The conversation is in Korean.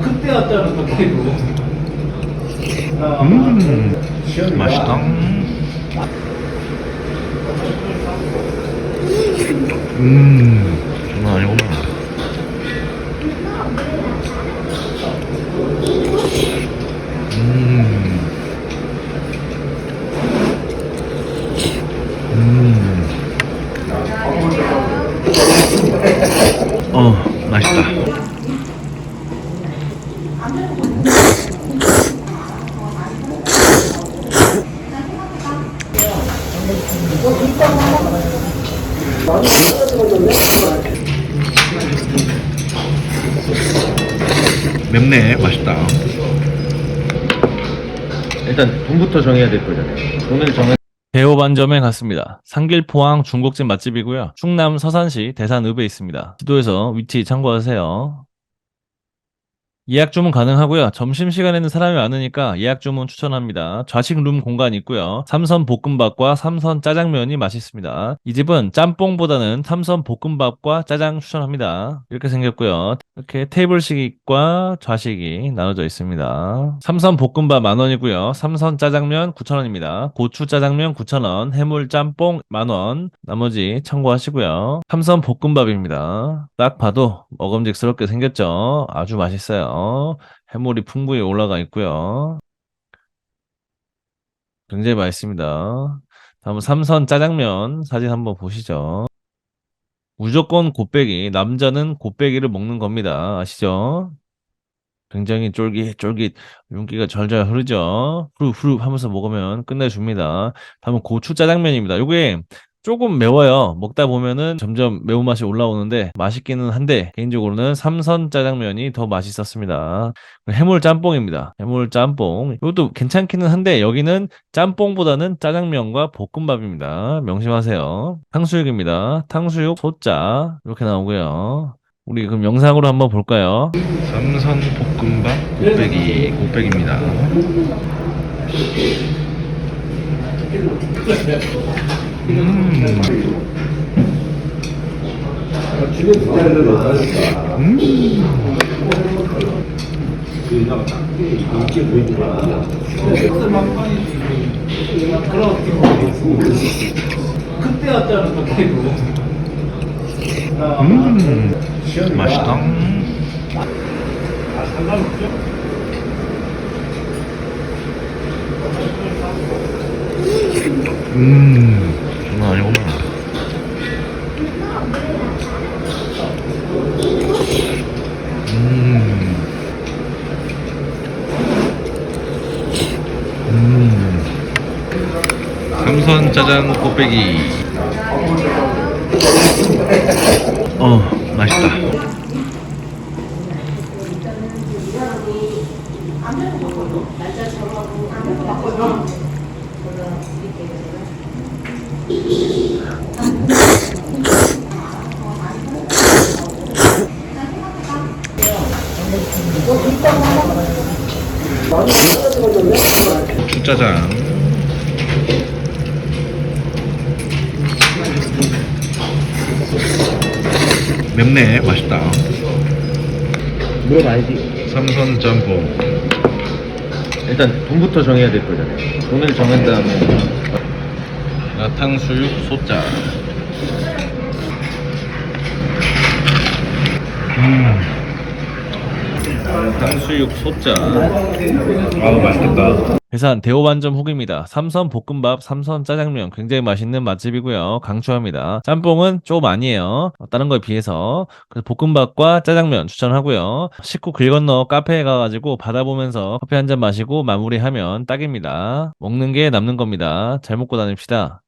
그때 왔다는 것도 음, 맛있다. 음, 장난 아니구나. 맵네, 맛있다. 일단 돈부터 정해야 될 거잖아요. 돈을 정해 대호 반점에 갔습니다. 상길포항 중국집 맛집이고요. 충남 서산시 대산읍에 있습니다. 지도에서 위치 참고하세요. 예약 주문 가능하고요. 점심 시간에는 사람이 많으니까 예약 주문 추천합니다. 좌식 룸 공간 있고요. 삼선 볶음밥과 삼선 짜장면이 맛있습니다. 이 집은 짬뽕보다는 삼선 볶음밥과 짜장 추천합니다. 이렇게 생겼고요. 이렇게 테이블식과 좌식이 나눠져 있습니다. 삼선 볶음밥 만원이고요. 삼선 짜장면 9천원입니다. 고추 짜장면 9천원, 해물 짬뽕 만원, 나머지 참고하시고요. 삼선 볶음밥입니다. 딱 봐도 먹음직스럽게 생겼죠. 아주 맛있어요. 해물이 풍부히 올라가 있고요. 굉장히 맛있습니다. 다음 삼선 짜장면 사진 한번 보시죠. 무조건 곱빼기, 남자는 곱빼기를 먹는 겁니다. 아시죠? 굉장히 쫄깃쫄깃 윤기가 절절 흐르죠. 후루후루 하면서 먹으면 끝내줍니다. 다음은 고추 짜장면입니다. 이게 조금 매워요. 먹다 보면은 점점 매운맛이 올라오는데 맛있기는 한데 개인적으로는 삼선 짜장면이 더 맛있었습니다. 해물 짬뽕입니다. 해물 짬뽕. 이것도 괜찮기는 한데 여기는 짬뽕보다는 짜장면과 볶음밥입니다. 명심하세요. 탕수육입니다. 탕수육 소자 이렇게 나오고요. 우리 그럼 영상으로 한번 볼까요? 삼선 볶음밥 곱빼기 곱빼기입니다. 음, 그때 음, 맛있다. 음, 장난 아니구나. 음, 음, 삼선 짜장 곱빼기. 어, 맛있다. 짜장. 맵네, 맛있다. 물어봐야지. 삼선 짬뽕. 일단 돈부터 정해야 될 거잖아요. 돈을 정한 다음에 나탕수육 소짜. 음. 탕수육 소짜. 아우 맛있겠다. 회산 대호반점 후기입니다. 삼선 볶음밥, 삼선 짜장면 굉장히 맛있는 맛집이고요. 강추합니다. 짬뽕은 좀 아니에요. 어, 다른 거에 비해서. 그래서 볶음밥과 짜장면 추천하고요. 식구 길 건너 카페에 가가지고 바다 보면서 커피 한 잔 마시고 마무리하면 딱입니다. 먹는 게 남는 겁니다. 잘 먹고 다닙시다.